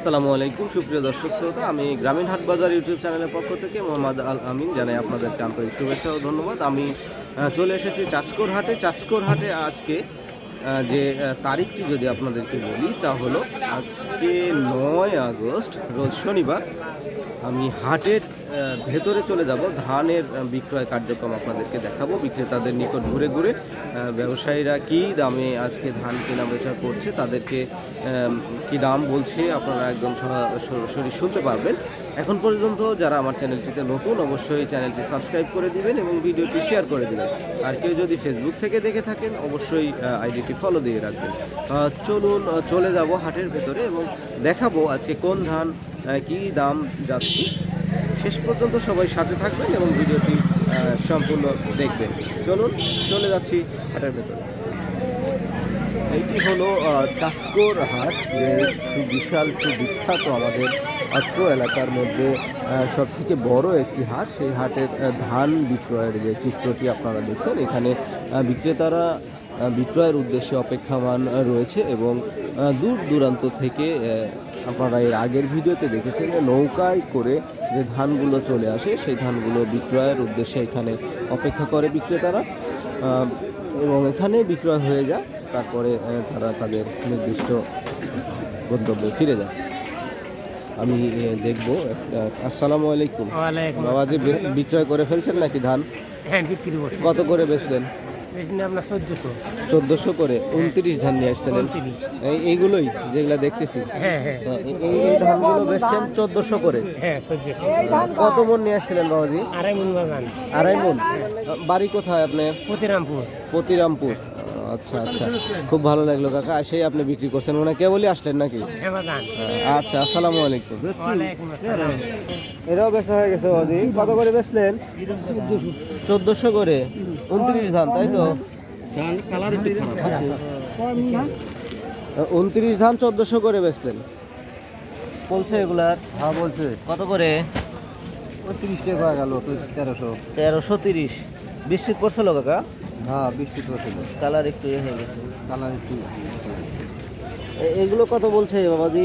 আসসালামু আলাইকুম, সুপ্রিয় দর্শক শ্রোতা। আমি গ্রামীণ হাট বাজার ইউটিউব চ্যানেলের পক্ষ থেকে মোহাম্মদ আল আমিন জানাই আপনাদেরকে আন্তরিক শুভেচ্ছা ও ধন্যবাদ। আমি চলে এসেছি চাষকোর হাটে। চাষকোর হাটে আজকে যে তারিখটি যদি আপনাদেরকে বলি, তা হলো আজকে নয় আগস্ট, রোজ শনিবার। আমি হাটের ভেতরে চলে যাব। ধানের বিক্রয় কার্যক্রম আপনাদেরকে দেখাবো। বিক্রেতাদের নিকট ঘুরে ঘুরে ব্যবসায়ীরা কী দামে আজকে ধান কেনা বেচা করছে, তাদেরকে কি দাম বলছে, আপনারা একদম সরা- সরাসরি শুনতে পারবেন। এখন পর্যন্ত যারা আমার চ্যানেলটিতে নতুন, অবশ্যই চ্যানেলটি সাবস্ক্রাইব করে দিবেন এবং ভিডিওটি শেয়ার করে দিবেন। আর কেউ যদি ফেসবুক থেকে দেখে থাকেন, অবশ্যই আইডিটি ফলো দিয়ে রাখবেন। চলুন চলে যাব হাটের ভেতরে এবং দেখাবো আজকে কোন ধান কি দাম যাচ্ছে। শেষ পর্যন্ত সবাই সাথে থাকবেন এবং ভিডিওটি সম্পূর্ণ দেখবেন। চলুন, চলে যাচ্ছি হাটের ভেতরে। এইটি হলো চাষকোর হাট, যে বিশাল সুবিখ্যাত আমাদের অত্র এলাকার মধ্যে সব থেকে বড় একটি হাট। সেই হাটের ধান বিক্রয়ের যে চিত্রটি আপনারা দেখছেন, এখানে বিক্রেতারা বিক্রয়ের উদ্দেশ্যে অপেক্ষামান রয়েছে এবং দূর দূরান্ত থেকে আপনারা এর আগের ভিডিওতে দেখেছেন যে নৌকায় করে যে ধানগুলো চলে আসে সেই ধানগুলো বিক্রয়ের উদ্দেশ্যে এখানে অপেক্ষা করে বিক্রেতারা। এবং এখানে বিক্রয় হয়ে যায় তারপরে তারা তাদের নির্দিষ্ট গন্তব্যে ফিরে যায়। আমি দেখব আসসালামু আলাইকুম। বাবাজি বিক্রয় করে ফেলছেন নাকি ধান? হ্যাঁ কত করে বেচলেন? চোদ্দশো। করে উনত্রিশ ধান নিয়ে আসছিলেন এই- এইগুলোই যেগুলা দেখতেছি। হ্যাঁ হ্যাঁ। এই এই ধানগুলো বেচছেন চোদ্দোশো করে। হ্যাঁ কত? মন নিয়ে আসছিলেন বাবাজি? আড়াই মন আড়াই মন? বাড়ি কোথায় আপনার প্রতিরামপুর পতিরামপুর। আচ্ছা আচ্ছা। খুব ভালো লাগল কাকা। সেই আপনি বিক্রি করছেন। মনে হয় কেবলই আসলেন নাকি? আচ্ছা আসসালামু আলাইকুম। এটাও বেচা হয়ে গেছে বাবাজি কত করে বেচলেন? চোদ্দোশো করে। উনত্রিশ ধান তাই তো? উনত্রিশ ধান চোদ্দোশো করে বেচলেন। বলছে এগুলার হ্যাঁ বলছে। কত করে? তিরিশ টাকা গেল তেরোশো। তেরোশো তিরিশ। বৃষ্টি পড়ছিল কাকা? হ্যাঁ বৃষ্টি পড়ছিল কালার একটু ইয়ে হয়ে গেছে। কালার একটু এগুলো কত বলছে বাবাজি?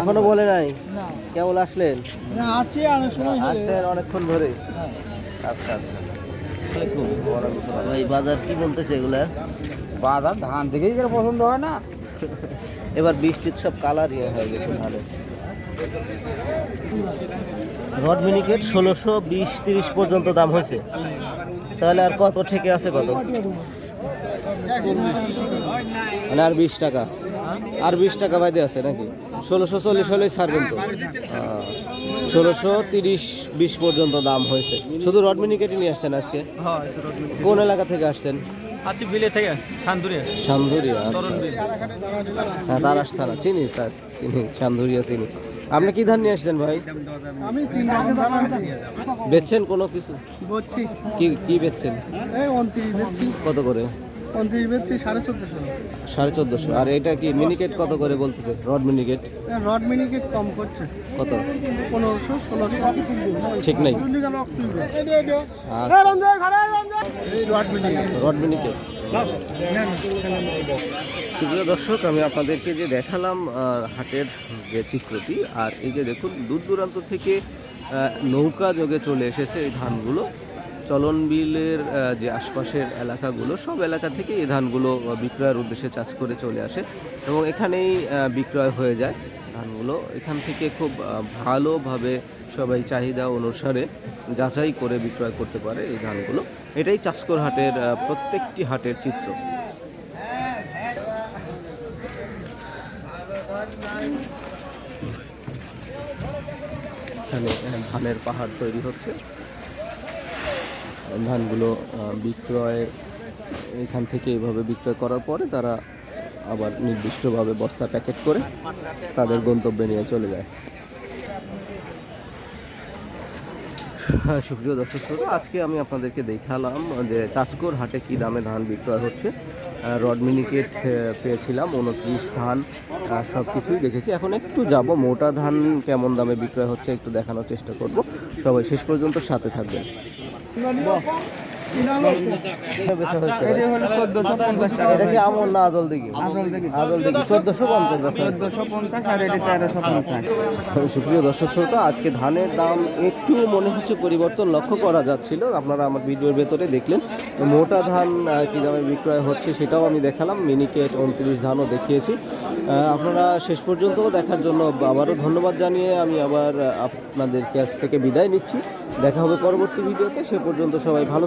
এখনও বলে নাই? কেবল আসলেন? আসছেন অনেকক্ষণ ধরে। আচ্ছা আচ্ছা। ওই বাজার কি বলতেছে এগুলা? বাজার ধান থেকেই যেটা পছন্দ হয় না। এবার বৃষ্টির সব কালার ইয়ে হয়ে গেছে ভালো। রড মিনিকেট ষোলোশো বিশ তিরিশ পর্যন্ত দাম হয়েছে। তাহলে আর কত ঠেকে আছে কত? মানে আর বিশ টাকা। আর বিশ টাকা বাইদে আছে নাকি? ষোলোশো চল্লিশ হলেই ছাড়বেন তো ষোলোশো তিরিশ বিশ পর্যন্ত দাম হয়েছে। শুধু রড মিনিকেটই নিয়ে আসছেন আজকে? কোন এলাকা থেকে আসছেন? বিলে থেকে শান্তুরিয়া সান্দুরিয়া আচ্ছা। হ্যাঁ তার থানা চিনি তার চিনি সান্দুরিয়া চিনি। আপনি কি ধান নিয়ে আসছেন ভাই? আমি তিন রকম ধান আনছি। বেচছেন কোনো কিছু? বলছি কি কি বেচছেন? এই উনত্রিশ বেচছি। কত করে? উনত্রিশ বেচছি সাড়ে চোদ্দশো। সাড়ে চোদ্দোশো। আর এটা কি মিনিকেট কত করে বলতেছে? রড মিনিকেট রড মিনিকেট কম করছে। কত? পনেরোশো ষোলোশো। ঠিক নেই। রড মিনিকেট রড মিনিকেট প্রিয় দর্শক, আমি আপনাদেরকে যে দেখালাম হাটের যে চিত্রটি, আর এই যে দেখুন, দূর দূরান্ত থেকে নৌকা যোগে চলে এসেছে এই ধানগুলো। চলন বিলের যে আশপাশের এলাকাগুলো, সব এলাকা থেকে এই ধানগুলো বিক্রয়ের উদ্দেশ্যে চাষ করে চলে আসে এবং এখানেই বিক্রয় হয়ে যায় ধানগুলো। এখান থেকে খুব ভালোভাবে সবাই চাহিদা অনুসারে যাচাই করে বিক্রয় করতে পারে এই ধানগুলো। এটাই চাষকর হাটের প্রত্যেকটি হাটের চিত্র। এখানে ধানের পাহাড় তৈরি হচ্ছে। ধানগুলো বিক্রয়, এখান থেকে এইভাবে বিক্রয় করার পরে তারা আবার নির্দিষ্টভাবে বস্তা প্যাকেট করে তাদের গন্তব্যে নিয়ে চলে যায় হ্যাঁ সুপ্রিয় দর্শক শ্রোতা, আজকে আমি আপনাদেরকে দেখালাম যে চাষকর হাটে কি দামে ধান বিক্রয় হচ্ছে। রড মিনিকেট পেয়েছিলাম, উনত্রিশ ধান সব কিছুই দেখেছি। এখন একটু যাব, মোটা ধান কেমন দামে বিক্রয় হচ্ছে একটু দেখানোর চেষ্টা করব। সবাই শেষ পর্যন্ত সাথে থাকবেন। না তেরোশো পঞ্চাশ সুপ্রিয় দর্শক শ্রোতা, আজকে ধানের দাম একটু মনে হচ্ছে পরিবর্তন লক্ষ্য করা যাচ্ছিল। আপনারা আমার ভিডিওর ভেতরে দেখলেন। মোটা ধান কী দামে বিক্রয় হচ্ছে সেটাও আমি দেখালাম। মিনিকেট উনত্রিশ ধানও দেখিয়েছি। আপনারা শেষ পর্যন্ত দেখার জন্য আবারও ধন্যবাদ জানিয়ে আমি আবার আপনাদের কাছ থেকে বিদায় নিচ্ছি। দেখা হবে পরবর্তী ভিডিওতে। সে পর্যন্ত সবাই ভালো